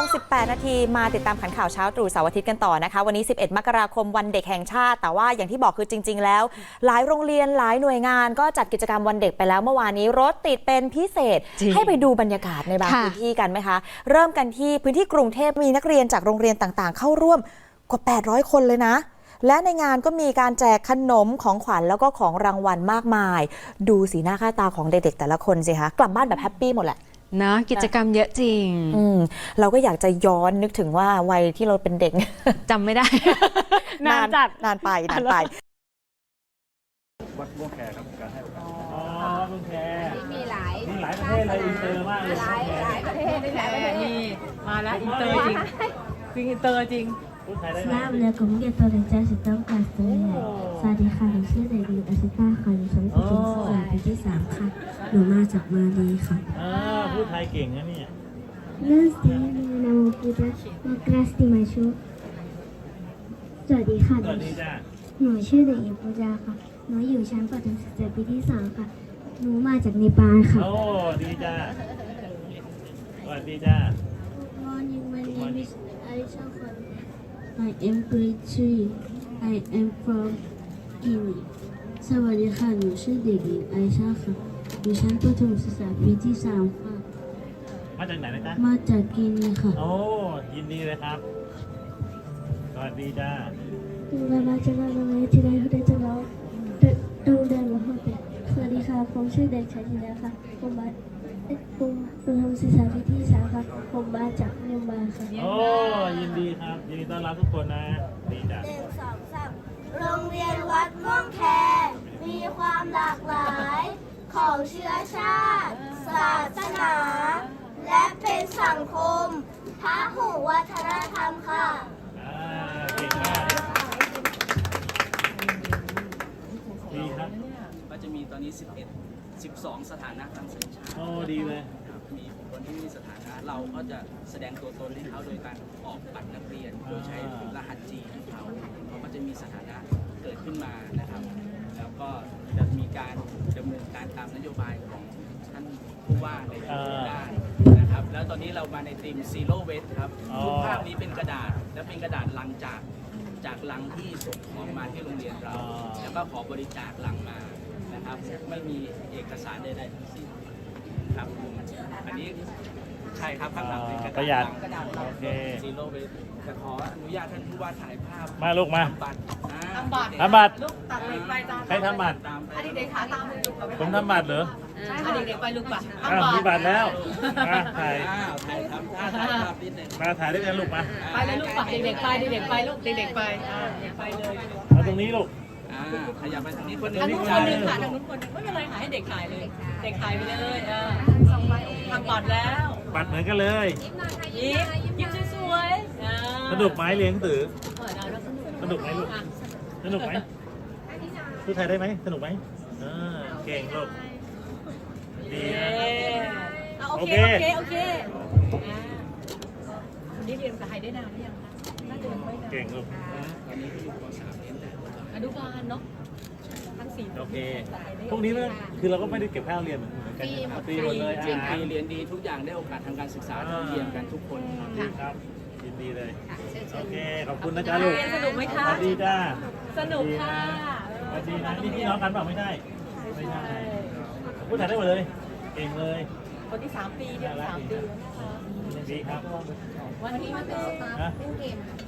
นาทีมาติดตามขันข่าวเช้าตรู่เสาร์อาทิตย์กันต่อนะคะ วันนี้ 11 มกราคมวันเด็กแห่งชาติ แต่ว่าอย่างที่บอกคือจริง ๆ แล้ว หลายโรงเรียนหลายหน่วยงานก็จัดกิจกรรมวันเด็กไปแล้วเมื่อวานนี้รถติดเป็นพิเศษจริงให้ไปดูบรรยากาศในบางค่ะพื้นที่กันไหมคะ เริ่มกันที่พื้นที่กรุงเทพมีนักเรียนจากโรงเรียนต่างๆ เข้าร่วมกว่า 800 คนเลยนะและในงานก็มีการแจกขนมของขวัญแล้วก็ของรางวัลมากมาย ดูสีหน้าค่าตาของเด็กๆแต่ละคนสิคะกลับบ้านแบบแฮปปี้หมดแหละ นะกิจกรรมเยอะจริง อืมเราก็อยากจะย้อนนึกถึงว่าวัยที่เราเป็นเด็ก จำไม่ได้ นานจัด นานไปนานไป วัดม่วงแคครับการให้โอกาสอ๋อเมืองแคมีหลายมีหลายประเทศเลยอินเตอร์มากเลยหลายหลายประเทศหลายประเทศนี่มาแล้วอินเตอร์จริงจริงอินเตอร์จริงพูดไทยได้ สไหมลามเลยผมเรียนตัวเรียนจากสิบต้องการซื้อสวัสดีค่ะหนูชื่อเด็กหญิงอาชิตาค่ะอยู่ชั้นประถมศึกษาปีที่สามค่ะ หนูมาจากมาลีค่ะอ่าพูดไทยเก่งนะเนี่ยเรื่องสีนาโมกุดะมากราสติมาชุสวัสดีค่ะสวัสดีจ้าหนูชื่อเด็กหญิงปูจาค่ะ หนูอยู่ชั้นประถมศึกษาปีที่สามค่ะ หนูมาจากเนปาลค่ะ โอ้ดีจ้าสวัสดีจ้า Good morning, my name is Aisha Khan. I am grade three. I am from Guinea. สวัสดีค่ะ หนูชื่อเด็กหญิงไอชาค่ะอยู่ชั้นประถมศึกษาปีที่สามค่ะ มาจากไหนนะจ๊ะมาจากกินีค่ะโอ้ยินดีเลยครับ สวัสดีจ้า ดูแลมาจากอะไรที่ได้เขาได้จะร้องดูแลมาหัวใจสวัสดีค่ะ ผมชื่อเด็กชายจินดาค่ะผมมา เอ๊ะผมประถมศึกษาปีที่สามค่ะผมมาจากเมียนมาค่ะโอ้ยินดีครับยินดีต้อนรับทุกคนนะดีจ้าหนึ่งสองสามโรงเรียนวัดม่วงแคมีความหลากหลายของเชื้อชาติ ศาสนา และเป็นสังคมพหุวัฒนธรรมค่ะอ่าเก่งมากดีครับก็จะมีตอนนี้ 11 12 สถานะทางสัญชาติโอ้ดีเลย ครับมีคนที่มีสถานะเราก็จะแสดงตัวตนให้เขาโดยการออกบัตรนักเรียนโดยใช้รหัสจีของเขาเขาก็จะมีสถานะเกิดขึ้นมานะครับ แล้วก็จะมีการดำเนินการตามนโยบายของท่านผู้ว่าในทุกด้านนะครับ แล้วตอนนี้เรามาในทีม Zero Waste ครับอ๋อทุกภาพนี้เป็นกระดาษและเป็นกระดาษลังจากจากลังที่ส่งของมาที่โรงเรียนเรา แล้วก็ขอบริจาคลังมา นะครับ ไม่มีเอกสารใดๆทั้งสิ้นครับอันนี้ใช่ครับข้างหลังเป็นกระประหยัดาดษลังกระดาษลังโอเค ซีโร่เวสจะขออนุญาตท่านผู้ว่าถ่ายภาพมาลูกมาทำบัตรอ่าทำบัตรทำบัตร ลูกตัดเด็กไปตามใครทำบัตร ตามไปอันนี้เด็กขาตามไปลูกผมทำบัตรเหรอใช่ค่ะเด็กๆไปลูกป่ะอ้าวมีบัตรแล้วมาถ่ายอ้าวถ่ายทำท่าถ่ายภาพนิดหนึ่งมาถ่ายด้วยกันลูกมาไปเลยลูกป่ะเด็กๆไปเด็กๆไปลูกเด็กๆไปอ่าเด็กไปเลยเอาตรงนี้ลูก อ่าขยับไปทางนี้คนหนึงทางนู้นจ่าคนหนึยงค่ะทางนู้นคนหนึงไม่เป็นไรค่ะให้เด็กถ่ายเลย เด็กถ่ายไปเลยเออทำบัตรแล้วบัตรเหมือนกันเลย ยิ้มยิ้มสวยๆอ่าสนุกไหมเลี้ยงตือ เออเอาแล้วสนุกสนุกไหมลูก อะสนุกไหมพูดไทยได้ไหมสนุกไหมอ่าเก่งลูกดีเย้นะอะโอเคโอโอเคเคโอเคอ่าวันนี้เรียนภาษาไทยได้นานหรือยังคะ น่าจะยังไม่นานเก่งลูกตอนนี้ก็อยู่ป .3 เองแต่อนุบาลเนาะทั้งสี่โอเค พวกนี้มันคือเราก็ไม่ได้เก็บค่าเรียนเหมือนกันใช่ไหมฟรีหมดเลยเรียนอ่าดีเรียนดีทุกอย่างได้โอกาสทางการศึกษาเท่าเทียมกันทุกคนครับดีครับยินดีเลย โอเค ขอบคุณนะจ๊ะลูกเรียนสนุกไหมคะสวัสดีจ้าสนุกค่ะสวัสดีนะนี่พี่น้องกันเปล่าไม่ได้ ไม่ใช่พูดไทยได้หมดเลย เก่งเลย คนที่สามปีเรียนสามปีแล้วนะคะ ดีครับ วันนี้มันเป็นสตาร์นะเล่นเกมเ